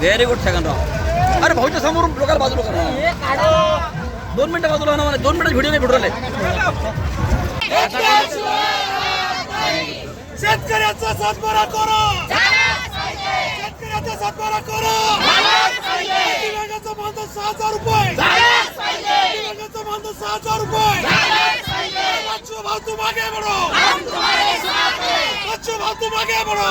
Very good Chhaganrao अरे भाऊच्या समोरून लोकांना बाजूला करा दोन मिनिटं बाजूला ना मला. दोन मिनिटं व्हिडिओ नाही भेटू शेतकऱ्याचा सातबारा करा. शेतकऱ्याचा सातबारा करा. मानधन सहा हजार रुपये. मानधन सहा हजार रुपये. बच्चू भाऊ तुम आगे बढ़ो बच्चू भाऊ बढ़ो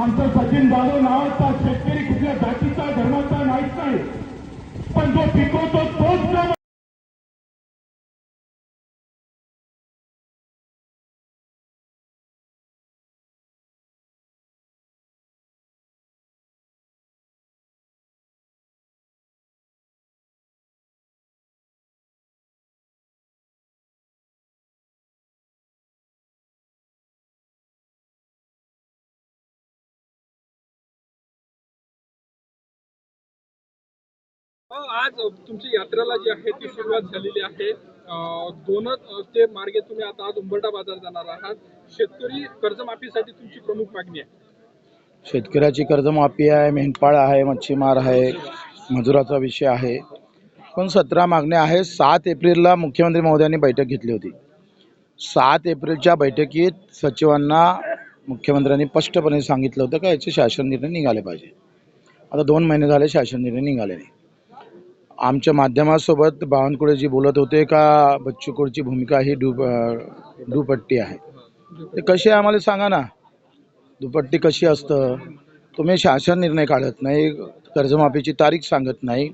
आमचा सचिन जाधव नावाचा शेतकरी कुठल्या जातीचा धर्माचा माहीत नाही. पण जो पिकवतो आज तुमची यात्रेला जी आहे ती सुरुवात झालेली आहे. दोनच ते मार्गे तुम्ही आता आज उंबरडा बाजार जाणार आहात. शेतकरी कर्जमाफीसाठी तुमची प्रमुख मागणी आहे. शेतकऱ्याची कर्जमाफी आहे मेंढपाळ आहे मच्छीमार आहे मजुराचा विषय आहे. पण सतरा मागण्या आहे सात एप्रिलला मुख्यमंत्री महोदयांनी बैठक घेतली होती. सात एप्रिलच्या बैठकीत सचिवांना मुख्यमंत्र्यांनी स्पष्टपणे सांगितलं होतं का याचे शासन निर्णय निघाले पाहिजे. आता दोन महिने झाले शासन निर्णय निघाले नाही. आमच्या माध्यमासोबत बावनकुळेजी बोलत होते का बच्चूकुळची भूमिका ही डू दुपट्टी आहे. ते कशी आहे आम्हाला सांगा ना. दुपट्टी कशी असतं. तुम्ही शासन निर्णय काढत नाही कर्जमाफीची तारीख सांगत नाही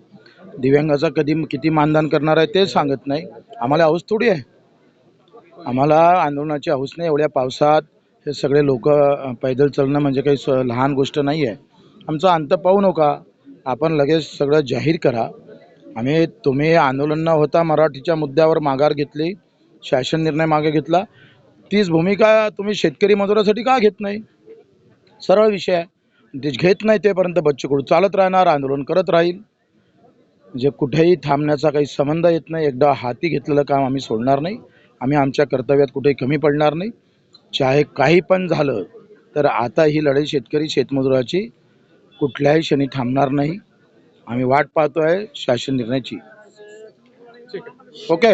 दिव्यांगाचा कधी किती मानधन करणार आहे ते सांगत नाही. आम्हाला हौस थोडी आहे. आम्हाला आंदोलनाची हौस नाही. एवढ्या पावसात हे सगळे लोक पैदल चालणं म्हणजे काही स लहान गोष्ट नाही आहे आमचा अंत पाहू नका. आपण लगेच सगळं जाहीर करा. आम्ही तुम्ही आंदोलन न होता मराठीच्या मुद्द्यावर माघार घेतली शासन निर्णय मागे घेतला. तीच भूमिका तुम्ही शेतकरी मजुरासाठी का घेत नाही? सरळ विषय आहे. ते घेत नाही तेपर्यंत बच्चूकडू चालत राहणार आंदोलन करत राहील? जे कुठेही थांबण्याचा काही संबंध येत नाही एकदा हाती घेतलेलं काम आम्ही सोडणार नाही. आम्ही आमच्या कर्तव्यात कुठेही कमी पडणार नाही. चाहे काही पण झालं तर आता ही लढाई शेतकरी शेतमजुराची कुठल्याही क्षणी थांबणार नाही. आम्ही वाट पाहतो आहे शासन निर्णयाची. ओके